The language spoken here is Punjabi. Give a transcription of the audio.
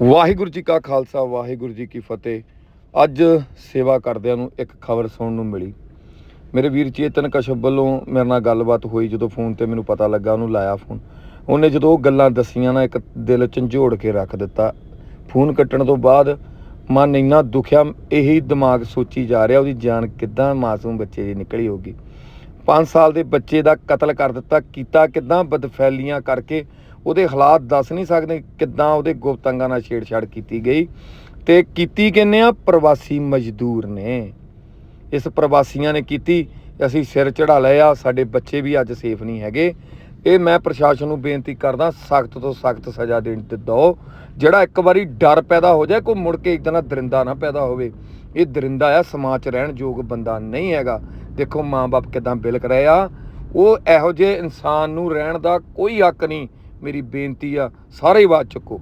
ਵਾਹਿਗੁਰੂ ਜੀ ਕਾ ਖਾਲਸਾ, ਵਾਹਿਗੁਰੂ ਜੀ ਕੀ ਫਤਿਹ। ਅੱਜ ਸੇਵਾ ਕਰਦਿਆਂ ਨੂੰ ਇੱਕ ਖਬਰ ਸੁਣਨ ਨੂੰ ਮਿਲੀ। ਮੇਰੇ ਵੀਰ ਚੇਤਨ ਕਸ਼ਪ ਵੱਲੋਂ ਮੇਰੇ ਨਾਲ ਗੱਲਬਾਤ ਹੋਈ ਜਦੋਂ ਫੋਨ ਤੇ ਮੈਨੂੰ ਪਤਾ ਲੱਗਾ, ਉਹਨੂੰ ਲਾਇਆ ਫੋਨ। ਉਹਨੇ ਜਦੋਂ ਉਹ ਗੱਲਾਂ ਦਸੀਆਂ ਨਾ, ਇੱਕ ਦਿਲ ਝੰਜੋੜ ਕੇ ਰੱਖ ਦਿੱਤਾ। ਫੋਨ ਕੱਟਣ ਤੋਂ ਬਾਅਦ ਮਨ ਇੰਨਾ ਦੁਖਿਆ, ਇਹੀ ਦਿਮਾਗ ਸੋਚੀ ਜਾ ਰਿਹਾ, ਉਹਦੀ ਜਾਨ ਕਿੱਦਾਂ ਮਾਸੂਮ ਬੱਚੇ ਦੀ ਨਿਕਲੀ ਹੋਗੀ 5 ਸਾਲ ਦੇ ਬੱਚੇ ਦਾ ਕਤਲ ਕਰ ਦਿੱਤਾ, ਕੀਤਾ ਕਿੱਦਾਂ ਬਦਫੈਲੀਆਂ ਕਰਕੇ ਉਹਦੇ ਹਾਲਾਤ ਦੱਸ ਨਹੀਂ ਸਕਦੇ ਕਿੱਦਾਂ ਉਹਦੇ ਗੁਪਤ ਅੰਗਾਂ ਨਾਲ ਛੇੜਛਾੜ ਕੀਤੀ ਗਈ ਤੇ ਕੀਤੀ ਕਿੰਨੇ ਆ? ਪ੍ਰਵਾਸੀ ਮਜ਼ਦੂਰ ਨੇ। ਇਸ ਪ੍ਰਵਾਸੀਆਂ ਨੇ ਕੀਤੀ, ਅਸੀਂ ਸਿਰ ਚੜਾ ਲਏ ਆ, ਸਾਡੇ ਬੱਚੇ ਵੀ ਅੱਜ ਸੇਫ ਨਹੀਂ ਹੈਗੇ। ਇਹ ਮੈਂ ਪ੍ਰਸ਼ਾਸਨ ਨੂੰ ਬੇਨਤੀ ਕਰਦਾ, ਸਖਤ ਤੋਂ ਸਖਤ ਸਜ਼ਾ ਦੇਣ ਤੇ ਦਿਓ। ਜਿਹੜਾ ਇੱਕ ਵਾਰੀ ਡਰ ਪੈਦਾ ਹੋ ਜਾਏ, ਕੋਈ ਮੁੜ ਕੇ ਇਦਾਂ ਦਾ ਦਰਿੰਦਾ ਨਾ ਪੈਦਾ ਹੋਵੇ। ਇਹ ਦਰਿੰਦਾ ਆ, ਸਮਾਜ 'ਚ ਰਹਿਣ ਯੋਗ ਬੰਦਾ ਨਹੀਂ ਹੈਗਾ। ਦੇਖੋ ਮਾਂ-ਬਾਪ ਕਿਦਾਂ ਬਿਲਕ ਰਹੇ ਆ। ਉਹ ਇਹੋ ਜਿਹੇ ਇਨਸਾਨ ਨੂੰ ਰਹਿਣ ਦਾ ਕੋਈ ਹੱਕ ਨਹੀਂ। ਮੇਰੀ ਬੇਨਤੀ ਆ ਸਾਰੇ ਹੀ ਬਾਤ ਚੁੱਕੋ।